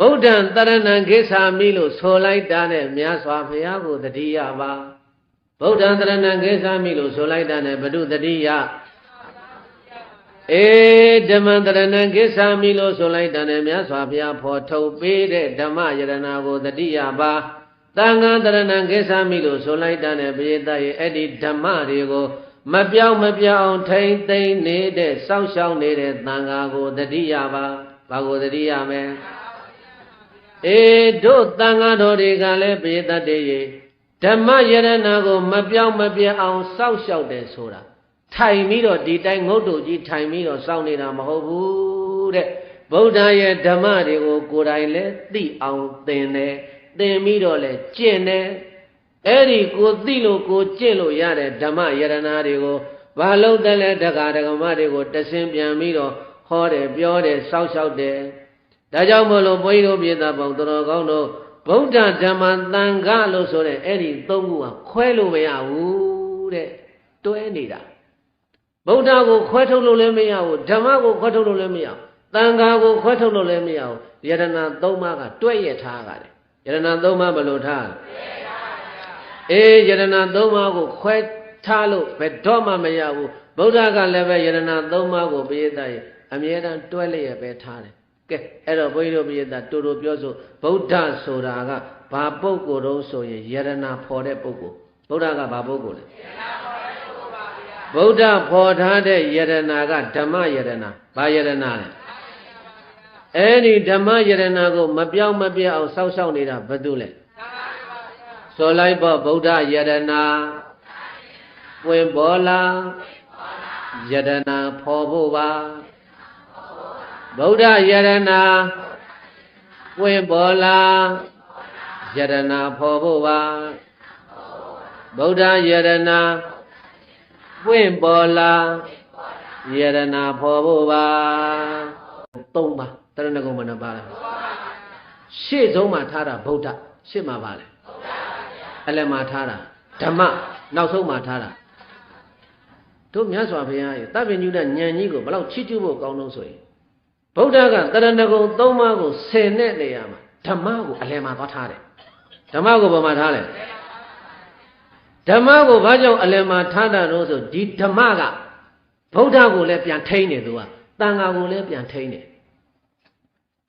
ဗုဒ္ဓံတရဏံကိစ္ဆာမိလို့ဆိုလိုက်တာနဲ့မြတ်စွာဘုရားကိုတတိယပါဗုဒ္ဓံတရဏံကိစ္ဆာမိလို့ဆိုလိုက်တာနဲ့ဘု து တတိယအေဓမ္မံတရဏံကိစ္ဆာမိလို့ဆိုလိုက်တာနဲ့မြတ်စွာဘုရားဖော်ထုတ်ပေးတဲ့ဓမ္မယရဏကိုတတိယပါသံဃာတရဏံကိစ္ဆာမိလို့ဆိုလိုက်တာနဲ့ပိယတရဲ့အဲ့ဒီဓမ္မတွေကိုမပြောင်းမပြောင်းထိမ့်သိမ့်နေတဲ့စောင့်ရှောက်နေတဲ့သံဃာကိုတတိယပါဘာကိုတတိယမလဲ အေတို့သံဃာတော်တွေကလည်းပိယတတ်တဲ့ရေဓမ္မယရဏကိုမပြောင်းမပြတ်အောင်စောင့်ရှောက်တယ်ဆိုတာထိုင်ပြီးတော့ဒီတိုင်းငုတ်တုတ်ကြီးထိုင်ပြီးတော့စောင့်နေတာမဟုတ်ဘူးတဲ့ဗုဒ္ဓရဲ့ဓမ္မတွေကိုကိုယ်တိုင်လည်းသိအောင်သင်တယ်သင်ပြီးတော့လည်းကျင့်တယ်အဲ့ဒီကိုသိလို့ကိုကျင့်လို့ရတဲ့ဓမ္မယရဏတွေကိုဘာလို့တလဲတက္ကဒကမတွေကိုတဆင်ပြန်ပြီးတော့ဟောတယ်ပြောတယ်စောင့်ရှောက်တယ် ဒါကြောင့်မလို့ဘုန်းကြီးတို့ပြည်သားပေါင်းတော်ကောင်းတို့ဗုဒ္ဓဓမ္မသံဃလို့ဆိုတဲ့အဲ့ဒီသုံးခုကခွဲလို့မရဘူးတဲ့တွဲနေတာဗုဒ္ဓကိုခွဲထုတ်လို့လည်းမရဘူးဓမ္မကိုခွဲထုတ်လို့လည်းမရဘူးသံဃာကိုခွဲထုတ်လို့လည်းမရဘူးယရဏသုံးပါးကတွဲရထားကြတယ်ယရဏသုံးပါးဘယ်လိုထားအေးယရဏသုံးပါးကိုခွဲထားလို့ဘယ်တော့မှမရဘူးဗုဒ္ဓကလည်းပဲယရဏသုံးပါးကိုပိယတရဲ့အမြဲတမ်းတွဲလျက်ပဲထားတယ် ကဲအဲ့တော့ဘုန်းကြီးတို့ပိယတတူတူပြောဆိုဗုဒ္ဓဆိုတာကဘာပုဂ္ဂိုလ်တုံးဆိုရင်ယရဏဖော်တဲ့ပုဂ္ဂိုလ်ဗုဒ္ဓကဘာပုဂ္ဂိုလ်လဲဗုဒ္ဓဖော်ထားတဲ့ယရဏကဓမ္မယရဏဘာယရဏလဲအဲ့ဒီဓမ္မယရဏကိုမပြောင်းမပြတ်အောင်စောင့်ရှောက်နေတာဘာတူလဲဆိုလိုက်ပေါ့ဗုဒ္ဓယရဏဝင်ပေါ်လာယရဏဖော်ဖို့ပါ ဗုဒ္ဓယရဏဝင်ပေါ်လာယရဏဖော်ဖို့ပါဗုဒ္ဓယရဏပွင့်ပေါ်လာယရဏဖော်ဖို့ပါသုံးပါတရဏဂုံမနပါလားရှေ့ဆုံးမှာထားတာဗုဒ္ဓရှေ့မှာပါလေအလယ်မှာထားတာဓမ္မနောက်ဆုံးမှာထားတာတို့မြတ်စွာဘုရားရဲ့တပ်ပင်ညုတဲ့ဉာဏ်ကြီးကိုဘယ်လောက်ချီးကျူးဖို့ကောင်းလို့ဆိုရင် ဗုဒ္ဓကတရဏဂုံသုံးပါးကိုဆယ်နဲ့နေရာမှာဓမ္မကိုအလယ်မှာသွားထားတယ်ဓမ္မကိုဘယ်မှာထားလဲဓမ္မကိုဘာကြောင့်အလယ်မှာထားတာလို့ဆိုဒီဓမ္မကဗုဒ္ဓကိုလည်းပြန်ထိန်းတယ်သူကတန်ဃာကိုလည်းပြန်ထိန်းတယ်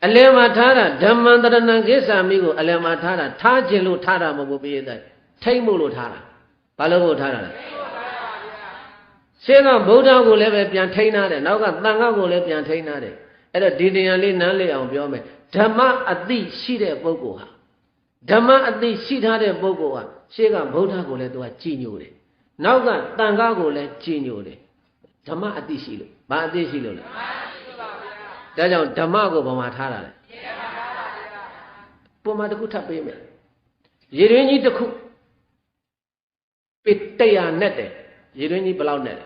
အလယ်မှာထားတာဓမ္မံတရဏံကိစ္ဆာမိကိုအလယ်မှာထားတာထားခြင်းလို့ထားတာမဟုတ်ဘူးပြည့်တဲ့ထိန်းဖို့လို့ထားတာဘာလို့ဖို့ထားတာလဲရှင်းကဗုဒ္ဓကိုလည်းပဲပြန်ထိန်းထားတယ်နောက်ကတန်ဃာကိုလည်းပြန်ထိန်းထားတယ် အဲ့တော့ဒီတရားလေးနားလည်အောင်ပြောမယ်ဓမ္မအသိရှိတဲ့ပုဂ္ဂိုလ်ဟာဓမ္မအသိရှိထားတဲ့ပုဂ္ဂိုလ်ဟာရှေ့ကဗုဒ္ဓကိုလည်းသူကကြည်ညိုတယ်နောက်ကတန်ခါကိုလည်းကြည်ညိုတယ်ဓမ္မအသိရှိလို့ဘာအသိရှိလို့လဲဒါကြောင့်ဓမ္မကိုဘာမှထားတာလဲပုံမှန်တစ်ခုထပ်ပေးမယ်ရေတွင်းကြီးတစ်ခုပေ100နဲ့တယ်ရေတွင်းကြီးဘယ်လောက်နဲ့လဲ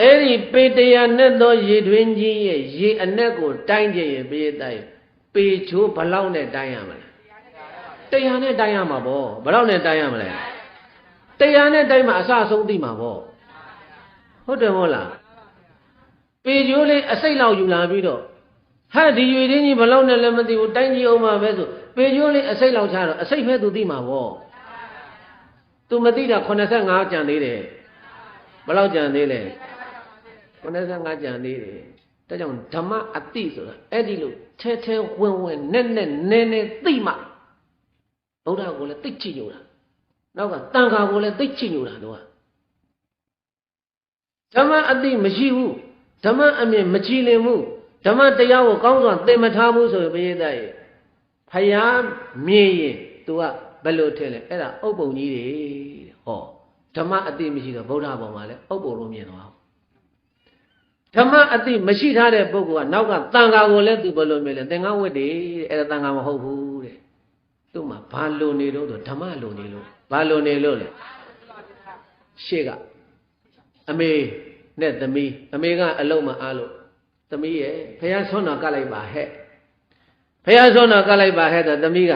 အဲ့ဒီပေ100နဲ့သောရေတွင်းကြီးရဲ့ရေအနက်ကိုတိုင်းကြရင်ပေးတဲ့ပေချိုးဘယ်လောက်နဲ့တိုင်းရမလဲတရားနဲ့တိုင်းရမှာပေါ့ဘယ်တော့နဲ့တိုင်းရမလဲတရားနဲ့တိုင်းမှာအစအဆုံးသိမှာပေါ့ဟုတ်တယ်မဟုတ်လားပေကျိုးလေးအစိတ်လောက်ယူလာပြီးတော့ဟာဒီရွေရင်းကြီးဘယ်လောက်နဲ့လည်းမသိဘူးတိုင်းကြီးအောင်မှာပဲဆိုပေကျိုးလေးအစိတ်လောက်ချတော့အစိတ်ပဲသူသိမှာပေါ့သူမသိတာ85ကျန်သေးတယ်ဘယ်လောက်ကျန်သေးလဲ85 ကျန်သေးတယ်ဒါကြောင့်ဓမ္မအတိဆိုတာအဲ့ဒီလိုထဲထဲဝင်ဝင်နဲ့နဲ့နဲနဲသိမှဗုဒ္ဓကိုလည်းသိချညိုတာနောက်ကတန်ခါကိုလည်းသိချညိုတာတော့ဓမ္မအတိမရှိဘူးဓမ္မအမြင်မကြည်လင်ဘူးဓမ္မတရားကိုကောင်းစွာသင်မထားဘူးဆိုရင်ဘုရားရဲ့ဖယားမြင်ရင် तू ကဘယ်လိုထင်လဲအဲ့ဒါဥပ္ပုံကြီးတွေတဲ့ဟောဓမ္မအတိမရှိတော့ဗုဒ္ဓဘောမှာလည်းဥပ္ပုံလို့မြင်သွား ဓမ္မအတိမရှိထားတဲ့ပုဂ္ဂိုလ်ကနောက်ကတန်ခါကိုလည်းသူဘယ်လိုမြင်လဲသင်္ကန်းဝတ်တယ်အဲ့ဒါတန်ခါမဟုတ်ဘူးတဲ့သူ့မှာဘာလိုနေတော့ဆိုဓမ္မလိုနေလို့ဘာလိုနေလို့လဲရှေ့ကအမေနဲ့သမီးအမေကအလုံးမအားလို့သမီးရဲ့ဖះဆွမ်းတော်ကလိုက်ပါဟဲ့ဖះဆွမ်းတော်ကလိုက်ပါဟဲ့ဆိုသမီးက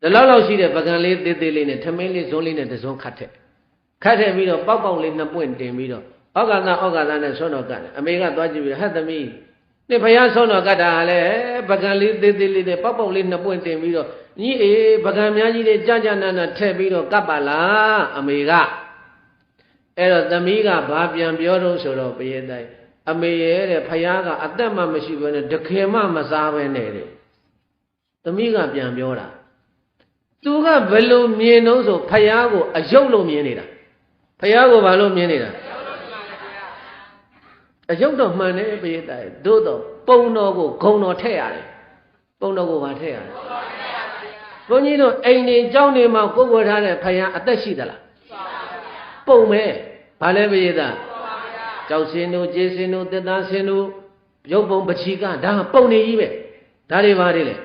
ဒီလောက်လောက်ရှိတဲ့ပကံလေးသေးသေးလေးနဲ့ထမင်းလေးဇွန်းလေးနဲ့တစုံခတ်ထက် ခတ်ထက်ပြီးတော့ပေါက်ပေါက်လေးနှစ်ပွင့်တင်ပြီးတော့ဩဃာသဩဃာသနဲ့ဆွမ်းတော်ကတယ်အမေကသွားကြည့်ပြီးဟဲ့သမီးနေဘုရားဆုံးတော်ကတ္တာကလည်းပကံလေးသေးသေးလေးနဲ့ပေါက်ပေါက်လေးနှစ်ပွင့်တင်ပြီးတော့ညီအေးပကံများကြီးလေးကြာကြာနာနာထည့်ပြီးတော့ကပ်ပါလားအမေကအဲ့တော့သမီးကဘာပြန်ပြောတော့ဆိုတော့ဘုရားတိုင်အမေရဲ့တဲ့ဖယားကအသက်မှမရှိဘဲနဲ့တခင်မှမစားဘဲနဲ့တဲ့သမီးကပြန်ပြောတာသူကဘယ်လိုမြင်တော့ဆိုဖယားကိုအယုတ်လို့မြင်နေတာ ဘုရားကိုဘာလို့မြင်နေတာအယုတ်တော့မှန်တယ်ပိဋကရဲ့သို့တော့ပုံတော်ကိုဂုံတော်ထည့်ရတယ်ပုံတော်ကိုဘာထည့်ရလဲဘုန်းကြီးတို့အိမ်တွေကျောင်းတွေမှာပုဂ္ဂိုလ်ထားတဲ့ဘုရားအသက်ရှိသလားပုံပဲဘာလဲပိဋကကြောက်စင်တို့ကျေးစင်တို့တက်သားစင်တို့ရုပ်ပုံပချီကဒါပုံနေကြီးပဲဒါတွေဘာတွေလဲ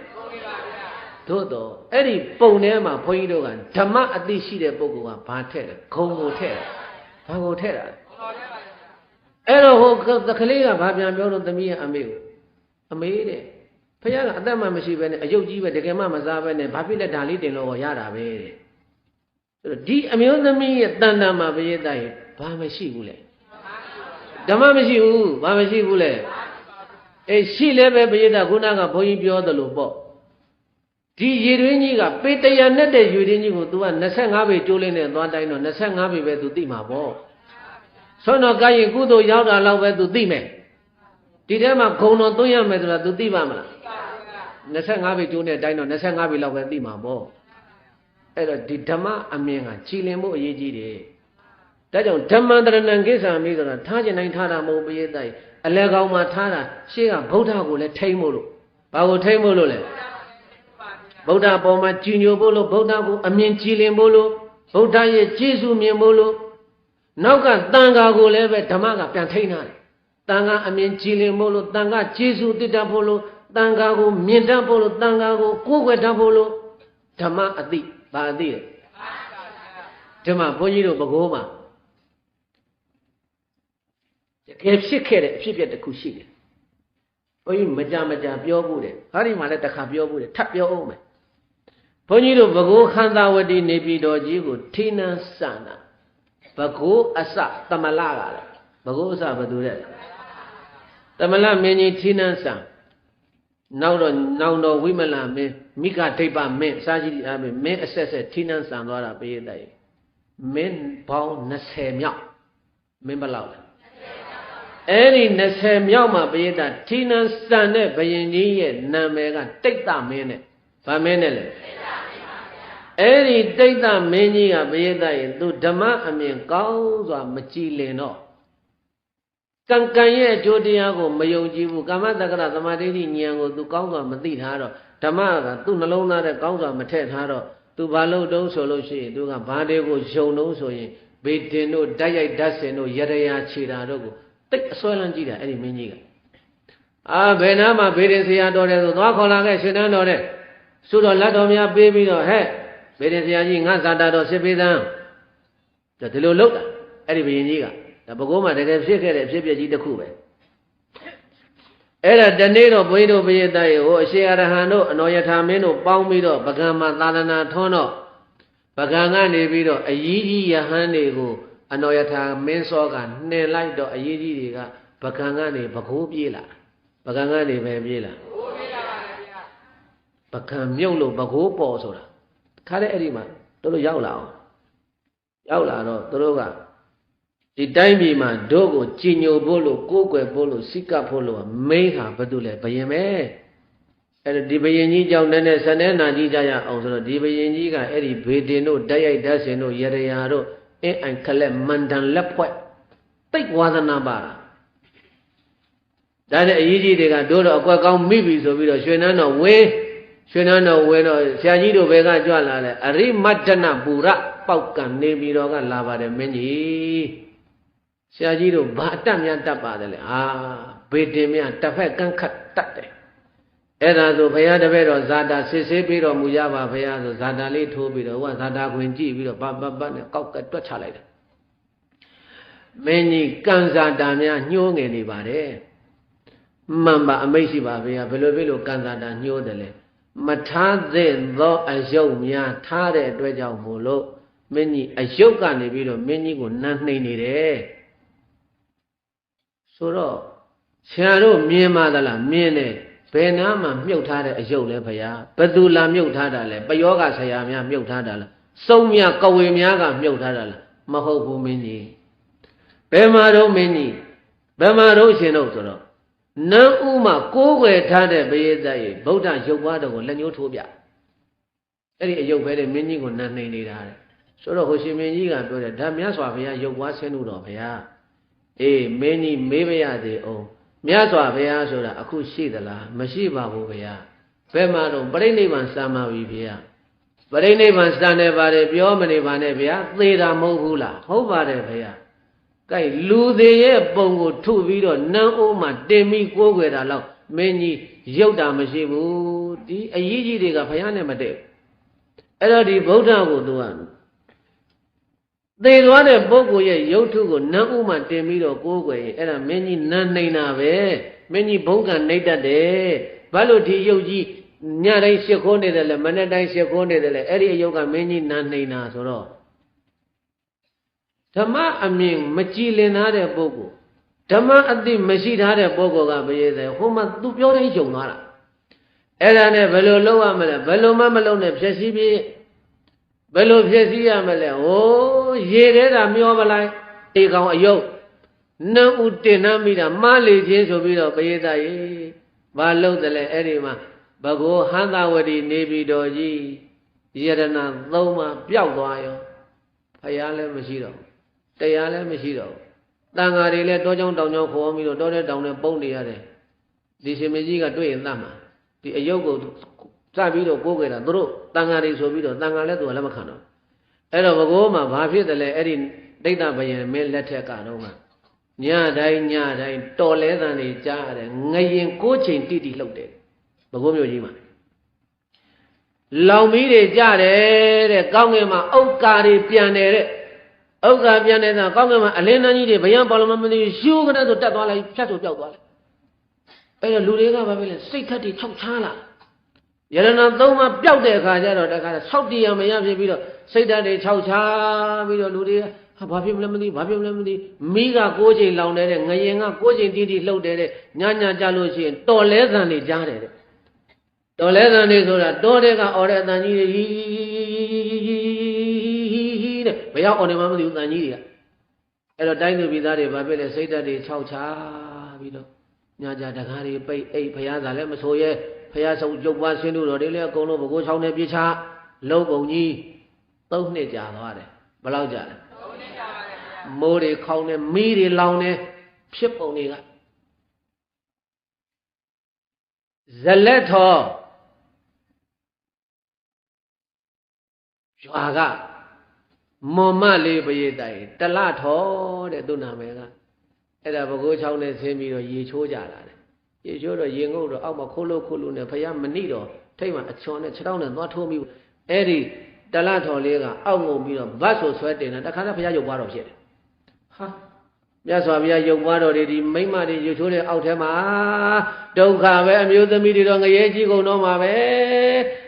သို့တော့အဲ့ဒီပုံထဲမှာဘုန်းကြီးတို့ကဓမ္မအသိရှိတဲ့ပုဂ္ဂိုလ်ကဘာထည့်လဲဂုံကိုထည့်တယ်ဘာကိုထည့်တာလဲအဲ့တော့ဟိုကလေးကဘာပြန်ပြောလို့သမီးကအမေကိုအမေတဲ့ဖခင်ကအသက်မှမရှိပဲနဲ့အယုတ်ကြီးပဲတကယ်မှမစားပဲနဲ့ဘာဖြစ်လဲဒါလေးတင်လို့ရတာပဲတဲ့ဆိုတော့ဒီအမျိုးသမီးရဲ့တန်တန်မှာဘယေတရဲ့ဘာမရှိဘူးလေဓမ္မမရှိဘူးဘာမရှိဘူးလေအေးရှိလဲပဲဘယေတခုနကဘုန်းကြီးပြောသလိုပေါ့ ဒီရေတွင်းကြီးကပေတရနဲ့တဲ့ရေတွင်းကြီးကို तू က25ပေကျိုးလင်းနဲ့သွားတိုင်းတော့25ပေပဲ तू သိမှာပေါ့ဆွမ်းတော်ကရင်ကုသိုလ်ရောက်တာလောက်ပဲ तू သိမယ်ဒီထဲမှာဂုံတော်သွင်းရမယ်ဆိုတာ तू သိပါမလား25ပေကျိုးနဲ့တိုင်းတော့25ပေလောက်ပဲသိမှာပေါ့အဲ့တော့ဒီဓမ္မအမြင်ကကြည်လင်မှုအရေးကြီးတယ်ဒါကြောင့်ဓမ္မတရဏံကိစ္စမိဆိုတာထားခြင်းတိုင်းထားတာမဟုတ်ပရိသတ်အလဲကောင်မှာထားတာရှေ့ကဗုဒ္ဓကိုလည်းထိမ့်မို့လို့ဘာကိုထိမ့်မို့လို့လဲ ဗုဒ္ဓပေါ်မှာကြည်ညိုဖို့လို့ဗုဒ္ဓကိုအမြင်ကြည်လင်ဖို့လို့ဗုဒ္ဓရဲ့ကျေးဇူးမြင်ဖို့လို့နောက်ကတန်ဃာကိုလည်းပဲဓမ္မကပြန်ထိန်းထားတယ်တန်ဃာအမြင်ကြည်လင်ဖို့လို့တန်ဃာကျေးဇူးတည်တတ်ဖို့လို့တန်ဃာကိုမြင်တတ်ဖို့လို့တန်ဃာကိုကိုးကွယ်တတ်ဖို့လို့ဓမ္မအတိဘာအတိလဲဓမ္မဘုန်းကြီးတို့ဘကိုးမှာတကယ်ဖြစ်ခဲ့တဲ့အဖြစ်အပျက်တစ်ခုရှိတယ်ဘုန်းကြီးမကြမကြပြောဖို့တယ်ဟာဒီမှာလည်းတစ်ခါပြောဖို့တယ်ထပ်ပြောအောင်မယ် ဘုန်းကြီးတို့ဘကိုးခန္ဓာဝတိနေပြည်တော်ကြီးကိုထိနန်းစနာဘကိုးအစတမလကလည်းဘကိုးအစဘယ်သူလဲတမလမင်းကြီးထိနန်းစံနောက်တော့နောင်တော်ဝိမလမင်းမိဂဒိဗ္ဗမင်းစာကြီးအမင်းမင်းအဆက်ဆက်ထိနန်းစံသွားတာပေးတဲ့မင်းပေါင်း20မြောက်မင်းဘယ်လောက်လဲအဲ့ဒီ20မြောက်မှာပရိသတ်ထိနန်းစံတဲ့ဘယင်ကြီးရဲ့နာမည်ကတိတ်တမင်းနဲ့ဗာမင်းနဲ့လေ အဲ့ဒီတိတ်တမင်းကြီးကပရိသတ်ရဲ့သူဓမ္မအမြင်ကောင်းစွာမကြည်လင်တော့ကံကံရဲ့အကျိုးတရားကိုမယုံကြည်ဘူးကာမတက္ကရသမာဓိဉာဏ်ကိုသူကောင်းစွာမသိထားတော့ဓမ္မကသူ့နှလုံးသားထဲကောင်းစွာမထည့်ထားတော့သူဘာလို့တုံးဆိုလို့ရှိရင်သူကဘာတွေကိုယုံတုံးဆိုရင်ဘေတင်တို့ဓာတ်ရိုက်ဓာတ်စင်တို့ရရရာခြေတာတို့ကိုတိတ်အစွဲလန်းကြည့်တာအဲ့ဒီမင်းကြီးကအာဘယ်နာမှာဘေတင်ဆရာတော်တယ်ဆိုသွားခေါ်လာခဲ့ရှင်နန်းတော်တဲ့ဆိုတော့လက်တော်များပေးပြီးတော့ဟဲ့ ဘေတင်ဆရာကြီးငါဇာတာတော်စစ်ပေးသမ်းဒီလိုလုပ်တာအဲ့ဒီဘုရင်ကြီးကဒါဘကိုးမှာတကယ်ဖြစ်ခဲ့တဲ့အဖြစ်အပျက်ကြီးတစ်ခုပဲအဲ့ဒါတနေ့တော့ဘုန်းကြီးတို့ဘုရားသားရေဟိုအရှင်အရဟံတို့အနောယထာမင်းတို့ပေါင်းပြီးတော့ပကံမှာသာသနာထွန်းတော့ပကံကနေပြီးတော့အကြီးကြီးယဟန်တွေကိုအနောယထာမင်းစောကနှင်လိုက်တော့အကြီးကြီးတွေကပကံကနေဘကိုးပြေးလာပကံကနေပဲပြေးလာပကံမြုပ်လို့ဘကိုးပေါ်ဆိုတာ ခါတဲ့အဲ့ဒီမှာတို့တို့ရောက်လာအောင်ရောက်လာတော့တို့ကဒီတိုင်းပြည်မှာတို့ကိုကြည်ညိုဖို့လို့ကိုးကွယ်ဖို့လို့စိတ်ကပ်ဖို့လို့မိန်းဟာဘာလို့လဲဘယင်ပဲအဲ့တော့ဒီဘယင်ကြီးကြောင့်နည်းနည်းဆနေနာကြီးကြရအောင်ဆိုတော့ဒီဘယင်ကြီးကအဲ့ဒီဘေတင်တို့တိုက်ရိုက်ဓာတ်စင်တို့ရရရာတို့အင်းအိုင်ခလက်မန္တန်လက်ဖွဲ့တိတ်ဝါသနာပါဒါတဲ့အရေးကြီးတွေကတို့တော့အကွက်ကောင်းမိပြီဆိုပြီးတော့ရွှေနန်းတော်ဝင်း ရွှေနန်းတော်ဝင်းတော့ဆရာကြီးတို့ဘက်ကကြွလာတယ်အရိမတ္တနပူရပေါက်ကန်နေပြီးတော့ကလာပါတယ်မင်းကြီးဆရာကြီးတို့ဘာအတတ်များတတ်ပါတယ်လေအာဘေတင်များတစ်ဖက်ကန်းခတ်တတ်တယ်အဲ့ဒါဆိုဘုရားတပည့်တော်ဇာတာစစ်ဆေးပြီးတော်မူကြပါဘုရားဆိုဇာတာလေးထိုးပြီးတော့ဟိုကဇာတာခွင်ကြည့်ပြီးတော့ပတ်ပတ်ပတ်နဲ့ကောက်ကတွက်ချလိုက်တယ်မင်းကြီးကံဇာတာများညှိုးငယ်နေပါတယ်မှန်ပါအမိတ်ရှိပါဘုရားဘယ်လိုဖြစ်လို့ကံဇာတာညှိုးတယ်လဲ မထားသင့်သောအယုတ်များထားတဲ့အတွက်ကြောင့်မို့လို့မင်းကြီးအယုတ်ကနေပြီးတော့မင်းကြီးကိုနမ်းနှိမ့်နေတယ်ဆိုတော့ဆရာတို့မြင်ပါသလားမြင်တယ်ဘယ်နာမှမြုပ်ထားတဲ့အယုတ်လဲဖရာဘယ်သူလာမြုပ်ထားတာလဲပယောဂဆရာများမြုပ်ထားတာလားစုံမြကဝေများကမြုပ်ထားတာလားမဟုတ်ဘူးမင်းကြီးဘယ်မှာတော့မင်းကြီးဘယ်မှာတော့ရှင်တို့ဆိုတော့ နန်းဥမှာကိုးကွယ်ထားတဲ့ဘယေသရေဗုဒ္ဓရုပ်ပွားတော်ကိုလက်ညှိုးထိုးပြအဲ့ဒီအယုတ်ပဲတဲ့မင်းကြီးကိုနန်းနှိမ်နေတာတဲ့ဆိုတော့ဟိုရှင်မင်းကြီးကပြောတယ်ဒါမြတ်စွာဘုရားရုပ်ပွားဆင်းလို့တော်ဘုရားအေးမင်းကြီးမေးမရသေးအောင်မြတ်စွာဘုရားဆိုတာအခုရှိသလားမရှိပါဘူးဘုရားဘယ်မှာတော့ပြိဋိဘံစံပါပြီဘုရားပြိဋိဘံစံနေပါတယ်ပြောမနေပါနဲ့ဘုရားသေတာမဟုတ်ဘူးလားဟုတ်ပါတယ်ဘုရား ကဲလူသေးရဲ့ပုံကိုထုပြီးတော့နန်းအိုးမှာတင်ပြီးကိုးကွယ်တာတော့မင်းကြီးရုပ်တာမရှိဘူးဒီအရေးကြီးတွေကဘုရားနဲ့မတည့်အဲ့တော့ဒီဗုဒ္ဓကိုသူကသေသွားတဲ့ပုဂ္ဂိုလ်ရဲ့ရုပ်ထုကိုနန်းဥမှတင်ပြီးတော့ကိုးကွယ်ရင်အဲ့ဒါမင်းကြီးနန်းနေတာပဲမင်းကြီးဘုံကနှိမ့်တတ်တယ်ဘာလို့ဒီရုပ်ကြီးညတိုင်းရှ िख ိုးနေတယ်လဲမနေ့တိုင်းရှ िख ိုးနေတယ်လဲအဲ့ဒီအယုတ်ကမင်းကြီးနန်းနေတာဆိုတော့ ဓမ္မအမြင်မကြည်လင်သားတဲ့ပုဂ္ဂိုလ်ဓမ္မအသိမရှိထားတဲ့ပုဂ္ဂိုလ်ကဘယ်ရည်ဟိုမှာသူပြောတိုင်းယုံသွားတာအဲ့ဒါနဲ့ဘယ်လိုလုပ်ရမလဲဘယ်လိုမှမလုပ်နဲ့ဖြည့်စည်းပြီးဘယ်လိုဖြည့်စည်းရမလဲဟိုးရေထဲတာမျောပလိုက်တေကောင်အယုတ်နှံ့ဥတင်နှမ်းမိတာမှားလေခြင်းဆိုပြီးတော့ပရိသတ်ရေဘာလုပ်တယ်လဲအဲ့ဒီမှာဘဂိုဟန္တာဝတီနေပြည်တော်ကြီးယရဏသုံးပါးပျောက်သွားရောဖယားလည်းမရှိတော့ တရားလည်းမရှိတော့တန်ဃာတွေလည်းတောကြောင်တောင်ကြောင်ခေါ်ပြီးတော့တောတဲ့တောင်နဲ့ပုံနေရတယ်ဒီရှင်မကြီးကတွေ့ရင်သတ်မှာဒီအယုတ်ကိုစပြီးတော့ကိုးကြတာသူတို့တန်ဃာတွေဆိုပြီးတော့တန်ဃာလည်းသူကလည်းမခံတော့အဲ့တော့ဘကိုးမှာဘာဖြစ်တယ်လဲအဲ့ဒီဒိဋ္ဌဘယံမင်းလက်ထက်ကတော့ကညတိုင်းညတိုင်းတော်လဲတန်တွေကြားရတယ်ငရင်ကိုးချိန်တိတိလှုပ်တယ်ဘကိုးမျိုးကြီးမှာလောင်မီးတွေကြတယ်တဲ့ကောင်းငင်မှာဥက္ကာတွေပြန်တယ်တဲ့ ဥက္ကာပြန်တဲ့ဆိုကောင်းကင်မှာအလင်းတန်းကြီးတွေဘယံပါလမမသိရှူးခနဲ့ဆိုတက်သွားလိုက်ဖြတ်ဆိုပြောက်သွားလိုက်အဲ့တော့လူတွေကဘာဖြစ်လဲစိတ်ထက်တွေခြောက်ချားလာယရဏသုံးပါပျောက်တဲ့အခါကျတော့တခါဆောက်တရားမရဖြစ်ပြီးတော့စိတ်ဓာတ်တွေခြောက်ချားပြီးတော့လူတွေကဟာဘာဖြစ်မလဲမသိဘာဖြစ်မလဲမသိမိကကိုးချိန်လောင်နေတဲ့ငရင်ကကိုးချိန်တီးတီးလှုပ်တဲ့ညညကြလို့ရှိရင်တော်လဲသံတွေကြားတယ်တဲ့တော်လဲသံတွေဆိုတာတောတဲ့ကအော်တဲ့အတန်ကြီးတွေတဲ့ ဘယ်ရောက်အော်နေမှမသိဘူးတန်ကြီးတွေကအဲ့တော့တိုင်းသူပြည်သားတွေဘာဖြစ်လဲစိတ်ဓာတ်တွေခြောက်ချားပြီးတော့ညကြတကားတွေပိတ်အိတ်ဖရားသာလည်းမဆိုရဲဖရားဆုံးကျုပ်ပွားဆင်းလို့တော့ဒီလေအကုန်လုံးဘကိုးချောင်းနဲ့ပြေချလုံးပုံကြီး၃နှစ်ကြာသွားတယ်ဘယ်လောက်ကြာလဲ၃နှစ်ကြာပါလေဗျာမိုးတွေခေါင်းနေမီးတွေလောင်နေဖြစ်ပုံတွေကဇလက်ထောရွာက မွန်မလေးပရိတိုင်တလထောတဲ့သူနာမည်ကအဲ့ဒါဘကိုးချောင်းနဲ့ဆင်းပြီးတော့ရေချိုးကြတာတဲ့ရေချိုးတော့ရေငုတ်တော့အောက်မှာခိုးလို့ခိုးလို့နဲ့ဖယားမနိတော့ထိတ်မှအချော်နဲ့ခြေထောက်နဲ့သွားထိုးပြီးအဲ့ဒီတလထော်လေးကအောက်ငုံပြီးတော့ဗတ်ဆိုဆွဲတင်တာတခါတည်းဖယားရုပ်ပွားတော့ဖြစ်တယ်ဟာမြတ်စွာဘုရားရုပ်ပွားတော်တွေဒီမိမ့်မတွေရေချိုးတဲ့အောက်ထဲမှာဒုက္ခပဲအမျိုးသမီးတွေတော့ငရဲကြီးကုန်တော့မှာပဲ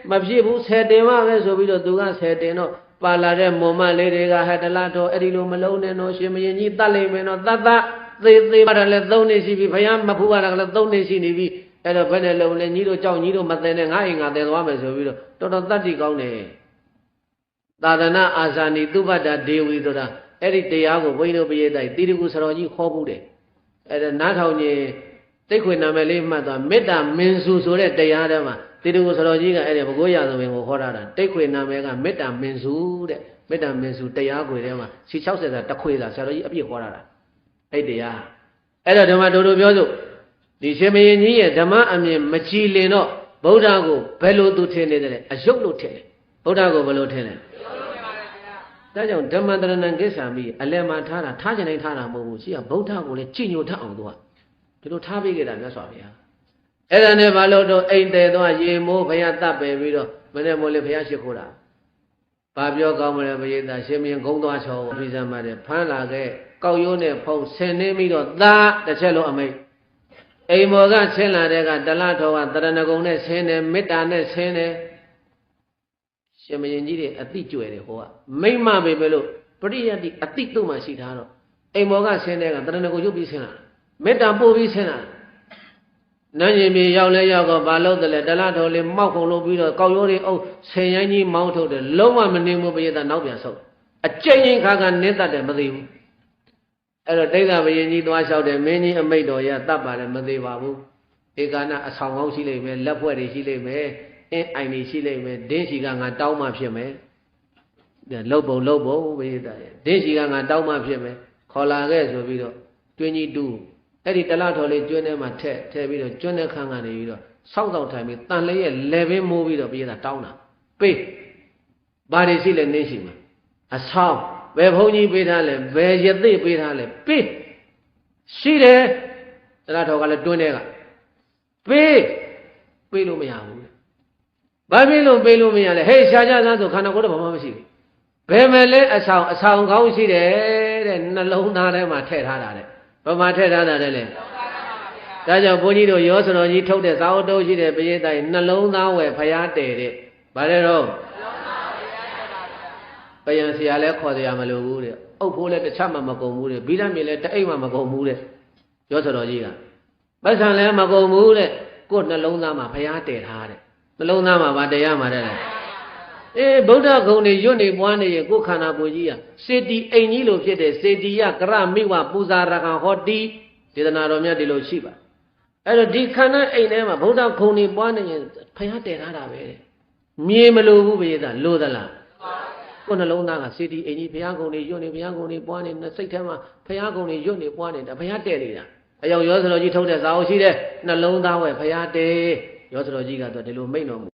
မဖြစ်ဘူးဆယ်တင်မှပဲဆိုပြီးတော့သူကဆယ်တင်တော့ ပါလာတဲ့မုံမလေးတွေကဟဲ့တလားတော့အဲ့ဒီလိုမလုံးနဲ့တော့ရှင်မရင်ကြီးတတ်လိမ့်မယ်နော်တတ်တတ်သေးသေးပါတော့လဲသုံးနေရှိပြီဘုရားမဖူးရတာကလည်းသုံးနေရှိနေပြီအဲ့တော့ဘယ်နဲ့လုံးလဲညီတို့ကြောက်ညီတို့မသိနဲ့ငါအိမ်ငါသိသွားမယ်ဆိုပြီးတော့တော်တော်တတ်တိကောင်းတယ်သာသနာအာဇာနိသုဘတ္တဒေဝီဆိုတာအဲ့ဒီတရားကိုဘုန်းကြီးတို့ပြည့်တိုက်တိရကုစတော်ကြီးခေါ်ဘူးတယ်အဲ့ဒါနားထောင်ရင်တိတ်ခွေနာမည်လေးမှတ်သွားမေတ္တာမင်းစုဆိုတဲ့တရားထဲမှာ တိရကုစတော်ကြီးကအဲ့ဒီဘဂိုးရသမင်ကိုခေါ်တာတိတ်ခွေနာမည်ကမေတ္တာမင်းစုတဲ့မေတ္တာမင်းစုတရားခွေထဲမှာစီ60စာတခွေစာဆရာတော်ကြီးအပြည့်ခေါ်တာအဲ့တရားအဲ့တော့ဓမ္မတို့တို့ပြောစို့ဒီရှင်မင်းကြီးရဲ့ဓမ္မအမြင်မကြည်လင်တော့ဗုဒ္ဓကိုဘယ်လိုသူထင်နေတယ်အယုတ်လို့ထင်တယ်ဗုဒ္ဓကိုဘယ်လိုထင်လဲဒါကြောင့်ဓမ္မတရဏံကိစ္ဆာမိအလယ်မှာထားတာထားချင်တိုင်းထားတာမဟုတ်ဘူးရှိကဗုဒ္ဓကိုလည်းကြည်ညိုတတ်အောင်သူကဒီလိုထားပေးခဲ့တာမြတ်စွာဘုရား အဲ့ဒါနဲ့ဘာလို့တော့အိမ်တယ်တော့ရေမိုးဘုရားတတ်ပယ်ပြီးတော့မနေ့မိုးလေးဘုရားရှိခိုးတာဘာပြောကောင်းမလဲဘုရားသားရှင်မင်းဂုံသွားချောပြီးစမ်းပါတယ်ဖမ်းလာခဲ့ကောက်ရိုးနဲ့ဖုံဆင်နေပြီးတော့သာတစ်ချက်လုံးအမိတ်အိမ်မော်ကဆင်းလာတဲ့ကတလထောကတရဏဂုံနဲ့ဆင်းတယ်မေတ္တာနဲ့ဆင်းတယ်ရှင်မရင်ကြီးတွေအတိကျွယ်တယ်ဟိုကမိမ့်မပဲပဲလို့ပရိယတ်တိအတိတုံမှရှိထားတော့အိမ်မော်ကဆင်းတဲ့ကတရဏဂုံရုပ်ပြီးဆင်းလာမေတ္တာပို့ပြီးဆင်းလာ နန်းရင်မြေရောက်လဲရောက်တော့ဘာလို့တယ်လဲတလားတော်လေးမောက်ကုန်လို့ပြီးတော့ကောက်ရိုးတွေအုပ်ဆင်ရိုင်းကြီးမောင်းထုတ်တယ်လုံးဝမနေဘူးပရိသတ်နောက်ပြန်ဆုတ်အကျဉ်းချင်းခါခါနင်းတတ်တယ်မသိဘူးအဲ့တော့တိတ်တာဘယင်ကြီးသွားလျှောက်တယ်မင်းကြီးအမိတ်တော်ရတတ်ပါတယ်မသေးပါဘူးဧကနာအဆောင်ကောင်းရှိလိမ့်မယ်လက်ဖွဲ့တွေရှိလိမ့်မယ်အင်းအိုင်တွေရှိလိမ့်မယ်ဒင်းရှိကငါတောင်းမှဖြစ်မယ်လုတ်ပုံလုတ်ပုံဘိသရဲ့ဒင်းရှိကငါတောင်းမှဖြစ်မယ်ခေါ်လာခဲ့ဆိုပြီးတော့တွင်းကြီးတူး အဲ့ဒီတလားတော်လေးကျွန်းထဲမှာထက်ထည့်ပြီးတော့ကျွန်းထဲခန်းကနေပြီးတော့စောက်တော့ထိုင်ပြီးတန်လေးရဲ့လေပင်မိုးပြီးတော့ဘိသတောင်းတာပေးဘာတွေရှိလဲနင်းရှိမှာအဆောင်ဘယ်ဘုန်းကြီးပေးထားလဲဘယ်ရသိပေးထားလဲပေးရှိတယ်တလားတော်ကလည်းတွန်းတဲ့ကပေးပေးလို့မရဘူးလေဘာဖြစ်လို့ပေးလို့မရလဲဟေးရှားကြစမ်းဆိုခန္ဓာကိုယ်တော့ဘာမှမရှိဘူးဘယ်မဲ့လဲအဆောင်အဆောင်ကောင်းရှိတယ်တဲ့နှလုံးသားထဲမှာထည့်ထားတာတဲ့ ဘာမှထည့်ထားတာလဲလေဒါကြောင့်ဘုန်းကြီးတို့ရောစတော်ကြီးထုတ်တဲ့သာဝတ္တုရှိတဲ့ပရိသတ်ကြီးနှလုံးသားဝယ်ဖျားတယ်တဲ့ဗါလဲတော့ပယံဆရာလဲခေါ်စရာမလိုဘူးတဲ့အုပ်ဖိုးလဲတစ်ချက်မှမကုန်ဘူးတဲ့ဘိဓမြေလဲတအိတ်မှမကုန်ဘူးတဲ့ရောစတော်ကြီးကပတ်စံလဲမကုန်ဘူးတဲ့ကိုယ်နှလုံးသားမှာဖျားတယ်ထားတဲ့နှလုံးသားမှာဗာတရားမှာတဲ့လေ အေးဗုဒ္ဓဂုံတွေရွတ်နေပွားနေရင်ကိုယ်ခန္ဓာကိုယ်ကြီးကစေတီအိမ်ကြီးလိုဖြစ်တဲ့စေတီယကရမိဝပူဇာရကံဟောတိဒေသနာတော်မြတ်ဒီလိုရှိပါအဲ့တော့ဒီခန္ဓာအိမ်ထဲမှာဗုဒ္ဓဂုံတွေပွားနေရင်ဖျားတယ်ထားတာပဲတဲ့မြေမလိုဘူးဘေးသားလိုသလားကိုယ်နှလုံးသားကစေတီအိမ်ကြီးဘုရားကုံတွေရွတ်နေဘုရားကုံတွေပွားနေစိတ်ထဲမှာဘုရားကုံတွေရွတ်နေပွားနေတာဘုရားတဲ့နေတာအယောက်ရောစတော်ကြီးထုတ်တဲ့ဇာအုပ်ရှိတဲ့နှလုံးသားဝဲဘုရားတဲ့ရောစတော်ကြီးကတော့ဒီလိုမိန့်တော်မူ